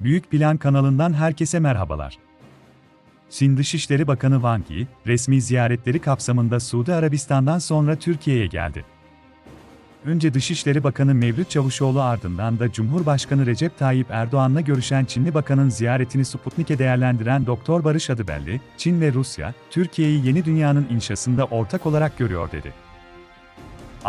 Büyük Plan kanalından herkese merhabalar. Çin Dışişleri Bakanı Wang Yi, resmi ziyaretleri kapsamında Suudi Arabistan'dan sonra Türkiye'ye geldi. Önce Dışişleri Bakanı Mevlüt Çavuşoğlu ardından da Cumhurbaşkanı Recep Tayyip Erdoğan'la görüşen Çinli Bakanın ziyaretini Sputnik'e değerlendiren Doktor Barış Adıbelli, Çin ve Rusya, Türkiye'yi yeni dünyanın inşasında ortak olarak görüyor dedi.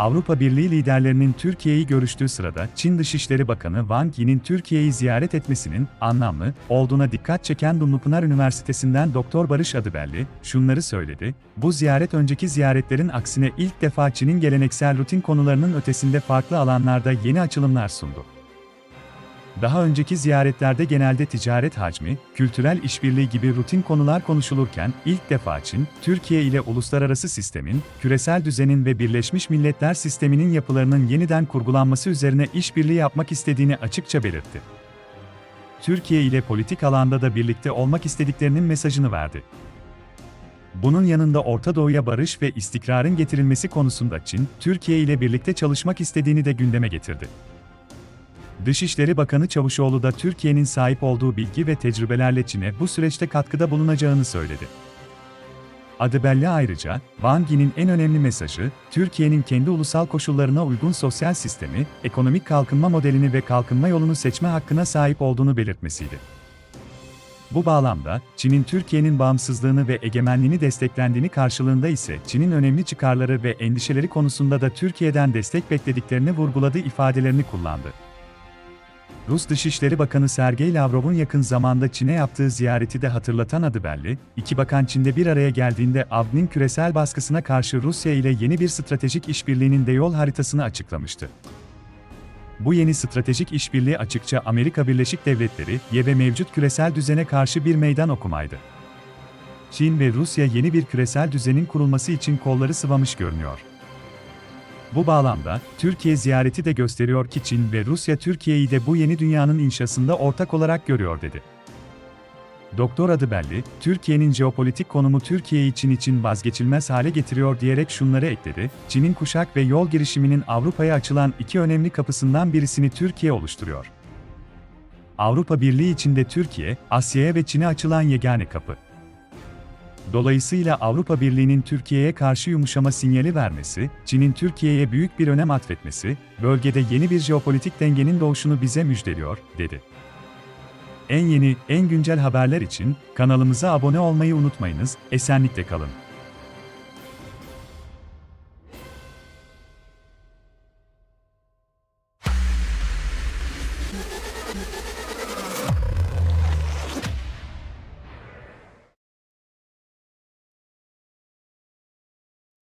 Avrupa Birliği liderlerinin Türkiye'yi görüştüğü sırada Çin Dışişleri Bakanı Wang Yi'nin Türkiye'yi ziyaret etmesinin anlamlı olduğuna dikkat çeken Dumlupınar Üniversitesi'nden Doktor Barış Adıbelli şunları söyledi. Bu ziyaret önceki ziyaretlerin aksine ilk defa Çin'in geleneksel rutin konularının ötesinde farklı alanlarda yeni açılımlar sundu. Daha önceki ziyaretlerde genelde ticaret hacmi, kültürel işbirliği gibi rutin konular konuşulurken ilk defa Çin, Türkiye ile uluslararası sistemin, küresel düzenin ve Birleşmiş Milletler sisteminin yapılarının yeniden kurgulanması üzerine işbirliği yapmak istediğini açıkça belirtti. Türkiye ile politik alanda da birlikte olmak istediklerinin mesajını verdi. Bunun yanında Orta Doğu'ya barış ve istikrarın getirilmesi konusunda Çin, Türkiye ile birlikte çalışmak istediğini de gündeme getirdi. Dışişleri Bakanı Çavuşoğlu da Türkiye'nin sahip olduğu bilgi ve tecrübelerle Çin'e bu süreçte katkıda bulunacağını söyledi. Adıbelli ayrıca, Wang Yi'nin en önemli mesajı, Türkiye'nin kendi ulusal koşullarına uygun sosyal sistemi, ekonomik kalkınma modelini ve kalkınma yolunu seçme hakkına sahip olduğunu belirtmesiydi. Bu bağlamda, Çin'in Türkiye'nin bağımsızlığını ve egemenliğini desteklendiğini karşılığında ise Çin'in önemli çıkarları ve endişeleri konusunda da Türkiye'den destek beklediklerini vurguladığı ifadelerini kullandı. Rus Dışişleri Bakanı Sergey Lavrov'un yakın zamanda Çin'e yaptığı ziyareti de hatırlatan Adıbelli, iki bakan Çin'de bir araya geldiğinde ABD'nin küresel baskısına karşı Rusya ile yeni bir stratejik işbirliğinin de yol haritasını açıklamıştı. Bu yeni stratejik işbirliği açıkça Amerika Birleşik Devletleri ye ve mevcut küresel düzene karşı bir meydan okumaydı. Çin ve Rusya yeni bir küresel düzenin kurulması için kolları sıvamış görünüyor. Bu bağlamda, Türkiye ziyareti de gösteriyor ki Çin ve Rusya Türkiye'yi de bu yeni dünyanın inşasında ortak olarak görüyor dedi. Doktor Adıbelli, Türkiye'nin jeopolitik konumu Türkiye için için vazgeçilmez hale getiriyor diyerek şunları ekledi, Çin'in kuşak ve yol girişiminin Avrupa'ya açılan iki önemli kapısından birisini Türkiye oluşturuyor. Avrupa Birliği içinde Türkiye, Asya'ya ve Çin'e açılan yegane kapı. Dolayısıyla Avrupa Birliği'nin Türkiye'ye karşı yumuşama sinyali vermesi, Çin'in Türkiye'ye büyük bir önem atfetmesi, bölgede yeni bir jeopolitik dengenin doğuşunu bize müjdeliyor, dedi. En yeni, en güncel haberler için kanalımıza abone olmayı unutmayınız, esenlikle kalın.